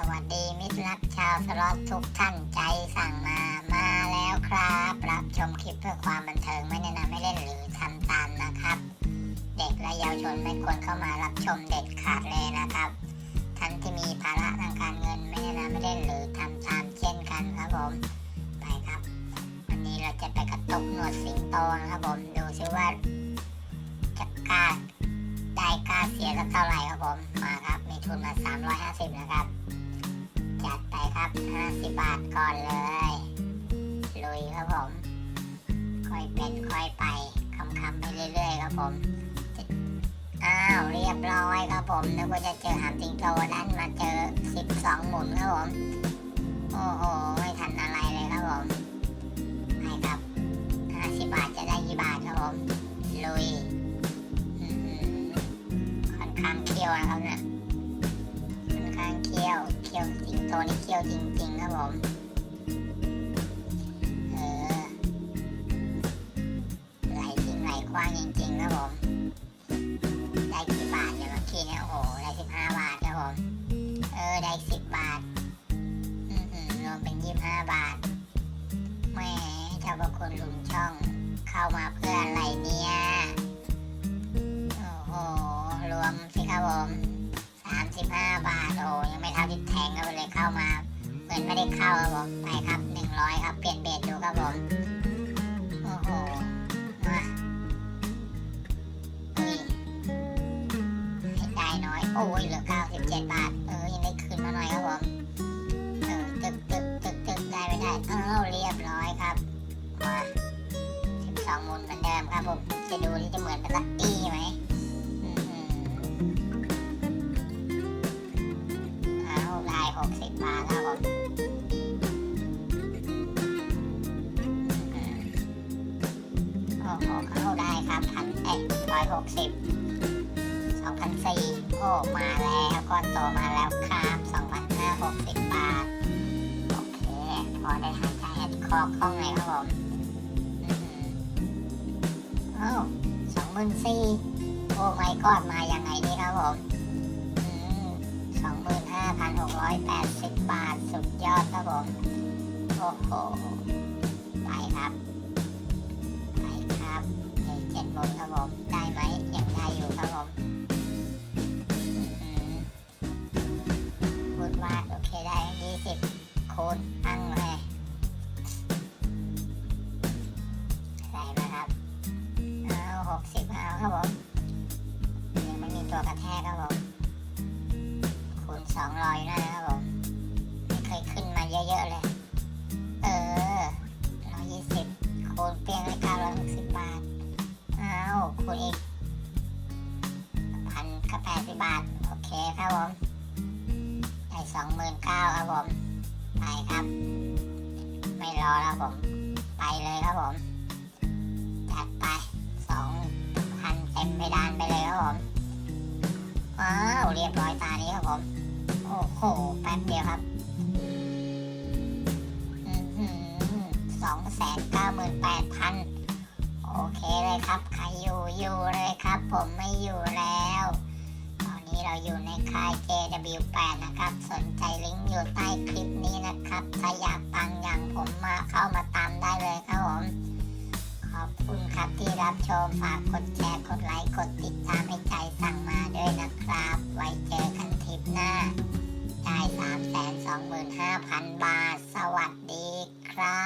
สวัสดีมิตรรักชาวสล็อตทุกท่านใจสั่งมามาแล้วครับ รับชมคลิปเพื่อความบันเทิงไม่แนะนำไม่เล่นหรือทำตามนะครับ เด็กและเยาวชนไม่ควรเข้ามารับชมเด็ดขาดเลยนะครับท่านที่มีภาระทางการเงินไม่แนะนำไม่เล่นหรือทำตามเช่นกันครับผมไปครับ วันนี้เราจะไปกระตุกหนวดสิงโตนะครับผมดูซิว่าจะกล้าได้กล้าเสียสักเท่าไหร่ครับผมมาครับมีทุนมา350นะครับ รับ50บาทก่อนเลย ลุยครับผม ค่อยเป็นค่อยไปคำคำๆไปเรื่อยๆครับผม อ้าวเรียบร้อยครับผมนึกว่าจะเจอหามสิงโตด้นมาเจอ 12 หมุนครับผม โอ้โหไม่ทันอะไรเลยครับผมไปครับ 50 บาทจะได้กี่บาทครับผม โตนี่เคียวจริงๆครับผมเออไหลทิ้งไหลคว้างจริงๆครับผม ได้กี่บาทเนี่ยเมื่อกี้เนี่ยโอ้โหได้สิบห้าบาทครับผม เออได้สิบบาท อือหือรวมเป็นยี่สิบห้าบาทแหม่เจ้าพระคุณลุงช่องเข้ามาเพื่อน ท้าที่แทงครับเลยเข้ามาเหมือนไม่ได้เข้าครับผมไปครับหนึ่งร้อยครับเปลี่ยนเบสดูครับผมโอ้โหมาเฮ้ยให้ได้น้อยโอ้ยเหลือเก้าสิบเจ็ดบาท 2,560 2,004โอ้มาแล้วก้อนโตมาแล้วครับ2,560 บาท โอเค พอได้หายใจคอคล่องเลยครับผมอืาสองหมื่นสี่โอ้ไม่ก้อนมายังไงนี่ครับผมสองหมื่นห้าพันหกร้อยแปดสิบบาท สุดยอดครับผม โอ้โห ไปครับ ไปครับเจ็ดหมื่ครับผม ได้ ครับผมยังไม่มีตัวกระแทกครับผมคูณสองร้อยนะครับผมไม่เคยขึ้นมาเยอะๆเลย เออร้อยยี่สิบคูณเพียงได้เก้าร้อยหกสิบบาทอ้าวคูณอีกพันก็แปดสิบบาท โอเคครับผมได้สองหมื่นเก้าครับผมไปครับ ไม่รอแล้วผม ไปเลยครับผม จัดไป เต็มไปดานไปเลยครับผมว้าวเรียบร้อยตานี้ครับผม โอ้โหแป๊บเดียวครับสองแสนเก้าหมื่นแปดพันโอเคเลยครับ ใครอยู่อยู่เลยครับ ผมไม่อยู่แล้ว ตอนนี้เราอยู่ในค่าย JW8 นะครับ สนใจลิงก์อยู่ใต้คลิปนี้นะครับถ้าอยากตังอย่างผมมาเข้ามาตามได้ รับที่รับชมฝากกดแชร์กดไลค์กดติดตามให้ใจสั่งมาด้วยนะครับ ไว้เจอกันทริปหน้าได้3 2 5 0 0 0 บาท สวัสดีครับ